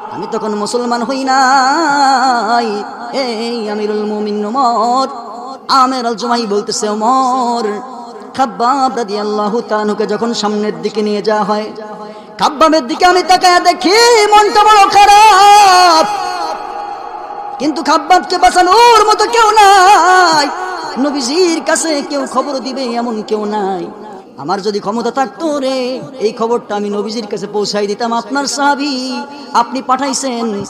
আমি তখন মুসলমান হই নাই। এই আমিরুল মুমিন ওমর আমের জুমাই বলতেছে ওমর খাব্বাব রাদিয়াল্লাহু তাআলাকে যখন সামনের দিকে নিয়ে যাওয়া হয়, খাব্বাবের দিকে আমি তাকায় দেখি, মনটা বড় খারাপ। কিন্তু খাব্বাবকে বাঁচানোর মতো কেউ নাই। নবীজির কাছে কেউ খবর দিবে এমন কেউ নাই। আমার যদি ক্ষমতা থাকতো রে, এই খবরটা আমি নবীজির কাছে পৌঁছাই দিতাম আপনার সাহাবি। আপনি পাঠাইছেন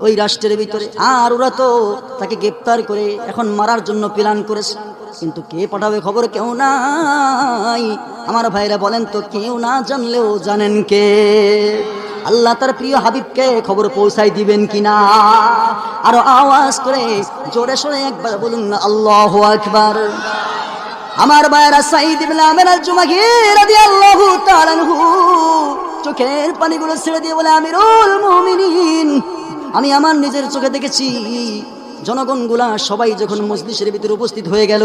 ওই রাষ্ট্রের ভিতরে। আর ওরা তো তাকে গ্রেপ্তার করে এখন মারার জন্য প্ল্যান করেছে। কিন্তু কে পাঠাবে খবর কেউ নাই। আমার ভাইরা বলেন তো, কেউ না জানলেও জানেন কে। আল্লাহ তার প্রিয় হাবিবকে খবর পৌঁছাই দিবেন কিনা? আরও আওয়াজ করে জোরে সোরে একবার বলুন, আল্লাহ আকবার। আমার বায়রা সাইদ ইবনে আমের আল চোখের পানিগুলো ছেড়ে দিয়ে বলে, আমিরুল মুমিনিন। আমি আমার নিজের চোখে দেখেছি জনগণগুলা সবাই যখন মজলিসের ভিতরে উপস্থিত হয়ে গেল,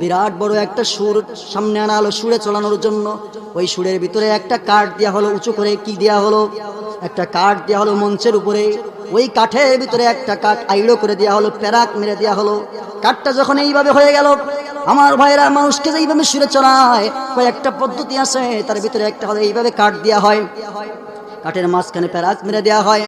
বিরাট বড় একটা সুর সামনে আনা হলো সুরে চলানোর জন্য। ওই সুরের ভিতরে একটা কাঠ দেওয়া হলো, উঁচু করে কি দেওয়া হলো? একটা কাঠ দেওয়া হলো মঞ্চের উপরে। ওই কাঠের ভিতরে একটা কাঠ আইড়ো করে দেওয়া হলো, প্যারাক মেরে দেওয়া হলো। কাঠটা যখন এইভাবে হয়ে গেল আমার ভাইরা মানুষকে যে এইভাবে সুরে চড়ায়, কয়েকটা পদ্ধতি আছে, তার ভিতরে একটা হলে এইভাবে কাঠ দেওয়া হয়। কাঠের মাঝখানে প্যারাক মেরে দেওয়া হয়।